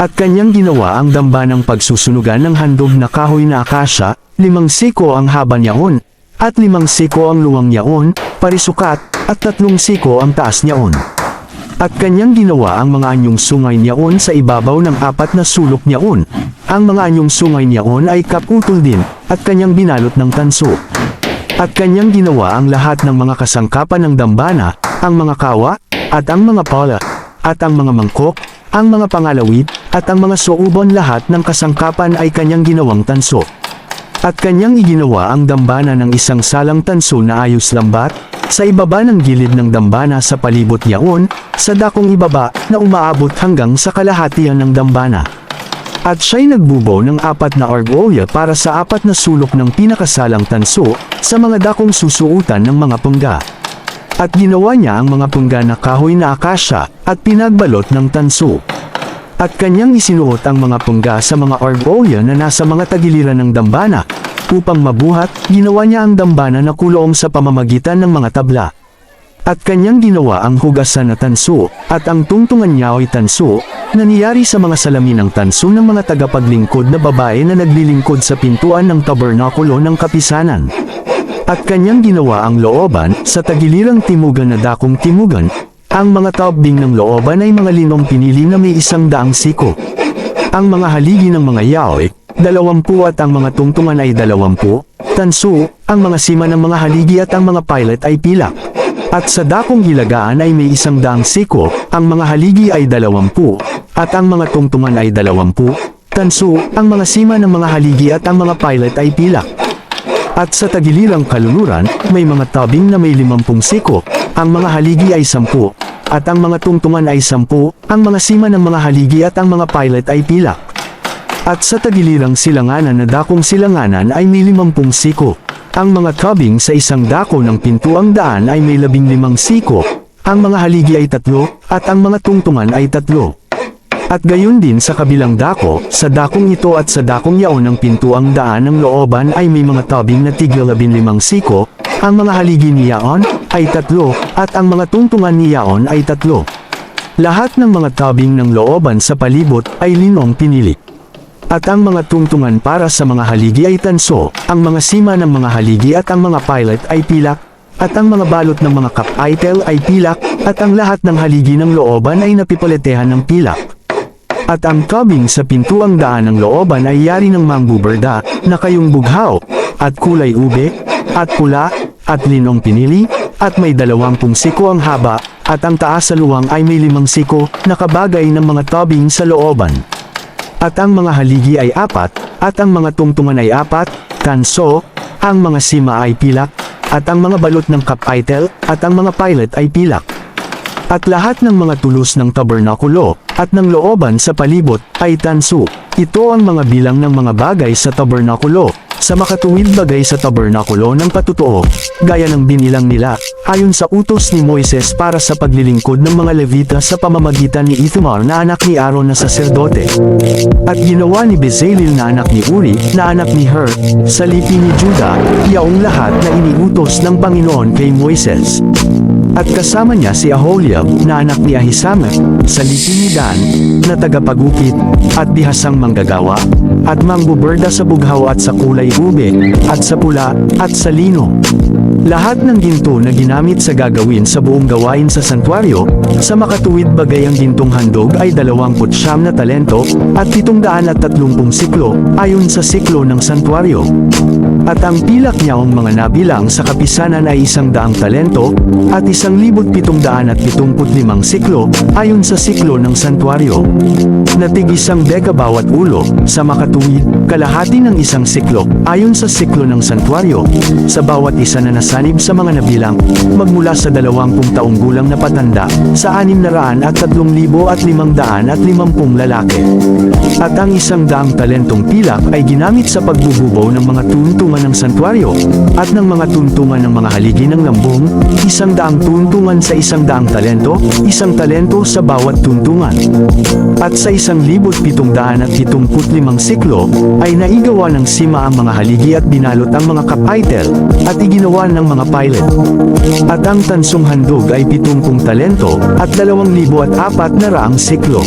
At kanyang ginawa ang damba ng pagsusunugan ng handog na kahoy na akasya, limang siko ang haba niyaon, at limang siko ang luwang niyaon, parisukat, at tatlong siko ang taas niyaon. At kanyang ginawa ang mga anyong sungay niyaon sa ibabaw ng apat na sulok niyaon. Ang mga anyong sungay niyaon ay kaputol din, at kanyang binalot ng tanso. At kanyang ginawa ang lahat ng mga kasangkapan ng dambana, ang mga kawa, at ang mga pala, at ang mga mangkok, ang mga pangalawid, at ang mga suubon lahat ng kasangkapan ay kanyang ginawang tanso. At kanyang iginawa ang dambana ng isang salang tanso na ayos lambat, sa ibaba ng gilid ng dambana sa palibot niyaon, sa dakong ibaba na umaabot hanggang sa kalahatian ng dambana. At siya'y nagbubo ng apat na argolya para sa apat na sulok ng pinakasalang tanso, sa mga dakong susuutan ng mga pungga. At ginawa niya ang mga pungga na kahoy na akasya, at pinagbalot ng tanso. At kanyang isinuot ang mga pungga sa mga argolya na nasa mga tagiliran ng dambana. Upang mabuhat, ginawa niya ang dambana na kulong sa pamamagitan ng mga tabla. At kanyang ginawa ang hugasan na tanso, at ang tungtungan niya ay tanso, na niyari sa mga salamin ng tanso ng mga tagapaglingkod na babae na naglilingkod sa pintuan ng tabernakulo ng kapisanan. At kanyang ginawa ang looban sa tagilirang timugan na dakong timugan, ang mga taobding ng looban ay mga linong pinili na may isang daang siko. Ang mga haligi ng mga yaoy, dalawampu at ang mga tungtungan ay dalawampu, tanso, ang mga sima ng mga haligi at ang mga pilot ay pilak. At sa dakong hilagaan ay may isang daang siko, ang mga haligi ay dalawampu, at ang mga tungtungan ay dalawampu, tanso, ang mga sima ng mga haligi at ang mga pilot ay pilak. At sa tagilirang kaluluran, may mga tabing na may limampung siko, ang mga haligi ay sampu, at ang mga tungtungan ay sampu, ang mga sima ng mga haligi at ang mga pilot ay pilak. At sa tagilirang silanganan na dakong silanganan ay may limampung siko. Ang mga tabing sa isang dako ng pintuang daan ay may labing limang siko, ang mga haligi ay tatlo, at ang mga tungtungan ay tatlo. At gayon din sa kabilang dako, sa dakong ito at sa dakong yaon ng pintuang daan ng looban ay may mga tabing na tigil labinlimang siko, ang mga haligi ni yaon ay tatlo, at ang mga tungtungan ni yaon ay tatlo. Lahat ng mga tabing ng looban sa palibot ay linong pinili. At ang mga tungtungan para sa mga haligi ay tanso, ang mga sima ng mga haligi at ang mga pilot ay pilak, at ang mga balot ng mga kapaitel ay pilak, at ang lahat ng haligi ng looban ay napipaletehan ng pilak. At ang tabing sa pintuang daan ng looban ay yari ng mambuberda, na kayong bughaw, at kulay ube, at pula, at linong pinili, at may dalawampung siko ang haba, at ang taas sa luwang ay may limang siko, nakabagay ng mga tabing sa looban. At ang mga haligi ay apat, at ang mga tungtungan ay apat, kanso, ang mga sima ay pilak, at ang mga balot ng kapaitel, at ang mga pilot ay pilak. At lahat ng mga tulos ng tabernakulo, at ng looban sa palibot, ay tansu. Ito ang mga bilang ng mga bagay sa tabernakulo, sa makatuwid bagay sa tabernakulo ng patutuo, gaya ng binilang nila, ayon sa utos ni Moises para sa paglilingkod ng mga Levita sa pamamagitan ni Ithamar na anak ni Aaron na saserdote. At ginawa ni Bezalel na anak ni Uri, na anak ni Hur, sa lipi ni Juda, yaong lahat na iniutos ng Panginoon kay Moises. At kasama niya si Aholiab, na anak ni Ahisamach, sa lipi ni Dan, na tagapagupit, at bihasang manggagawa, at mangbuberda sa bughaw at sa kulay ube, at sa pula, at sa lino. Lahat ng ginto na ginamit sa gagawin sa buong gawain sa santuario, sa makatuwid bagay ang gintong handog ay 29 na talento, at 730 siklo, ayon sa siklo ng santuario. At ang pilak niya ang mga nabilang sa kapisanan ay isang daang talento, at isang libot pitong daan at pitumput limang siklo, ayon sa siklo ng santuario. Natig isang deka bawat ulo, sa makatuwid, kalahati ng isang siklo, ayon sa siklo ng santuario, sa bawat isa na nasanib sa mga nabilang, magmula sa dalawampung taong gulang na patanda, sa anim na raan at tatlong libo at limang daan at limampung lalaki. At ang isang daang talentong pilak ay ginamit sa pagbububaw ng mga tuntungan tuntungan ng santuaryo, at ng mga tuntungan ng mga haligi ng lambung, isang daang tuntungan sa isang daang talento, isang talento sa bawat tuntungan. At sa isang libot pitong daan at pitumput limang siklo, ay naigawa ng sima ang mga haligi at binalot ang mga kapaitel, at iginawa ng mga pilot. At ang tansong handog ay pitumpung talento, at dalawang libo at apat na raang siklo.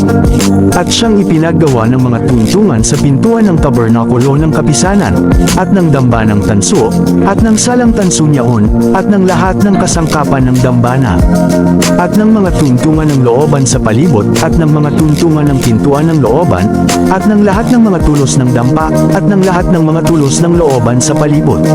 At siyang ipinagawa ng mga tuntungan sa pintuan ng tabernakulo ng kapisanan, at ng damba ng tanso, at ng salang tanso niyaon, at ng lahat ng kasangkapan ng dambana. At ng mga tuntungan ng looban sa palibot, at ng mga tuntungan ng pintuan ng looban, at ng lahat ng mga tulos ng dampa, at ng lahat ng mga tulos ng looban sa palibot.